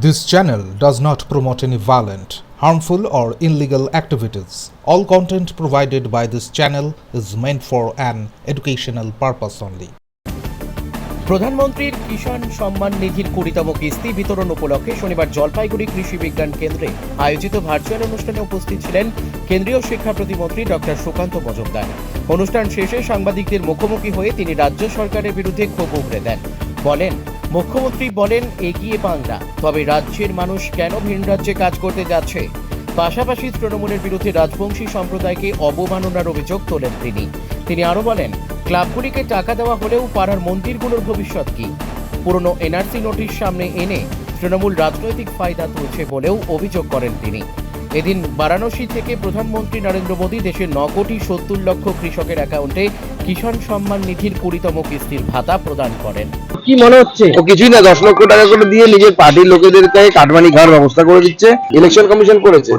This channel does not promote any violent, harmful, or illegal activities. All content provided by this channel is meant for an educational purpose only. প্রধানমন্ত্রীর কিষাণ সম্মান নিধির কুড়িতম কিস্তি বিতরণ উপলক্ষে শনিবার জলপাইগুড়ি কৃষি বিজ্ঞান কেন্দ্রে আয়োজিত ভার্চুয়াল অনুষ্ঠানে উপস্থিত ছিলেন কেন্দ্রীয় শিক্ষা প্রতিমন্ত্রী ডক্টর সুকান্ত মজুমদার অনুষ্ঠান শেষে সাংবাদিকদের মুখোমুখি হয়ে তিনি রাজ্য সরকারের বিরুদ্ধে ক্ষোভ উগড়ে দেন বলেন মুখ্যমন্ত্রী বলেন, এগিয়ে বাংলা। তবে রাজ্যের মানুষ কেন ভিন রাজ্যে কাজ করতে যাচ্ছে? পাশাপাশি তৃণমূলের বিরুদ্ধে রাজবংশী সম্প্রদায়কে অবমাননার অভিযোগ তোলেন তিনি। তিনি আরও বলেন, ক্লাবগুলিকে টাকা দেওয়া হলেও পাড়ার মন্দিরগুলোর ভবিষ্যৎ কি? পুরনো এনআরসি নোটিশ সামনে এনে তৃণমূল রাজনৈতিক ফায়দা তুলছে বলেও অভিযোগ করেন তিনি। এদিন বারাণসী থেকে প্রধানমন্ত্রী নরেন্দ্র মোদী দেশের ন কোটি সত্তর লক্ষ কৃষকের অ্যাকাউন্টে কিষাণ সম্মান নিধির কুড়িতম কিস্তির ভাতা প্রদান করেন। কি মনে হচ্ছে? ও কিছুই না দশ লক্ষ টাকা করে দিয়ে নিজের পার্টির লোকেদেরকে কাটমানি খাওয়ার ব্যবস্থা করে দিচ্ছে ইলেকশন কমিশন করেছে।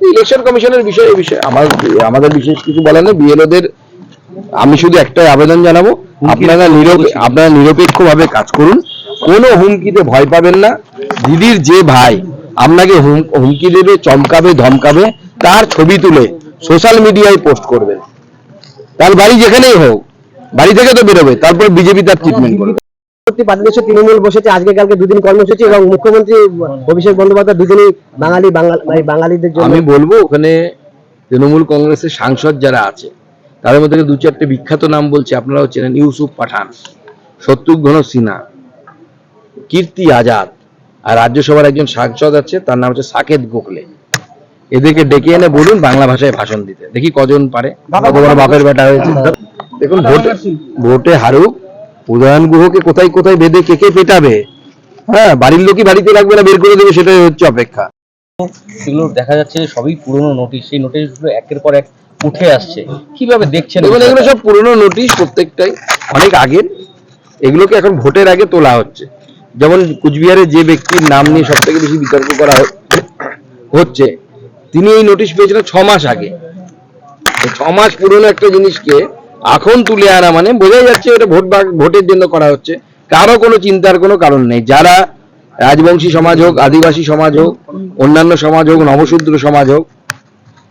ইলেকশন কমিশনের বিষয়ে বিষয়ে আমার আমাদের বিশেষ কিছু বলার নেই বিএলওদের আমি শুধু একটাই আবেদন জানাব আপনারা আপনারা নিরপেক্ষ ভাবে কাজ করুন কোনো হুমকিতে ভয় পাবেন না দিদির যে ভাই আপনাকে হুম- হুমকি দেবে চমকাবে ধমকাবে তার ছবি তুলে সোশ্যাল মিডিয়ায় পোস্ট করবে। তার বাড়ি যেখানেই হোক বাড়ি থেকে তো বেরোবে তারপর বিজেপি তার ট্রিটমেন্ট করবে। বাংলাদেশে তৃণমূল বসেছে আজকে কালকে দুদিন কর্মসূচি এবং মুখ্যমন্ত্রী অভিষেক বন্দ্যোপাধ্যায় দুদিনই বাঙালি বাঙাল মানে বাঙালিদের জন্য আমি বলব ওখানে তৃণমূল কংগ্রেসের সাংসদ যারা আছে তাদের মধ্যে দু চারটে বিখ্যাত নাম বলছে আপনারাও চেনেন ইউসুফ পাঠান শত্রুঘ্ন সিনহা কীর্তি আজাদ আর রাজ্যসভার একজন সাংসদ আছে তার নাম হচ্ছে সাকেত গোখলে। এদেরকে ডেকে এনে বলুন বাংলা ভাষায় ভাষণ দিতে। দেখি কজন পারে। বাপের বেটা হয়েছে। দেখুন ভোটে ভোটে হারুক উদয়ন গুহকে কোথায় কোথায় বেঁধে কে কে পেটাবে? হ্যাঁ বাড়ির লোকই বাড়িতে রাখবে না বের করে দেবে সেটাই হচ্ছে অপেক্ষা। সেগুলো দেখা যাচ্ছে যে সবই পুরনো নোটিশ। সেই নোটিশগুলো একের পর এক উঠে আসছে। কীভাবে দেখছেন এগুলো সব পুরনো নোটিশ প্রত্যেকটাই। অনেক আগের। এগুলোকে এখন ভোটের আগে তোলা হচ্ছে। যেমন কুচবিহারে যে ব্যক্তির নাম নিয়ে সব থেকে বেশি বিতর্ক করা হচ্ছে, তিনি এই নোটিশ পেয়েছিলেন ছ মাস আগে। ছ মাস পুরনো একটা জিনিসকে এখন তুলে আনা মানে বোঝাই যাচ্ছে এটা ভোট ভোটের জন্য করা হচ্ছে। কারও কোনো চিন্তার কোনো কারণ নেই। যারা রাজবংশী সমাজ হোক, আদিবাসী সমাজ হোক, অন্যান্য সমাজ হোক, নবশূদ্র সমাজ হোক,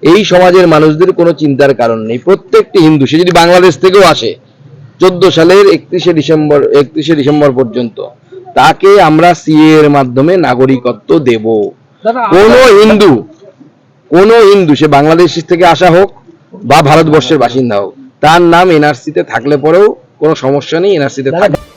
এই সমাজের মানুষদের কোনো চিন্তার কারণ নেই। প্রত্যেকটি হিন্দু, সে যদি বাংলাদেশ থেকেও আসে, চোদ্দ সালের একত্রিশে ডিসেম্বর একত্রিশে ডিসেম্বর পর্যন্ত তাকে আমরা সিএ এর মাধ্যমে নাগরিকত্ব দেব। কোন হিন্দু কোন হিন্দু সে বাংলাদেশ থেকে আসা হোক বা ভারতবর্ষের বাসিন্দা হোক তার নাম এনআরসিতে থাকলে পরেও কোনো সমস্যা নেই এনআরসিতে থাকবে।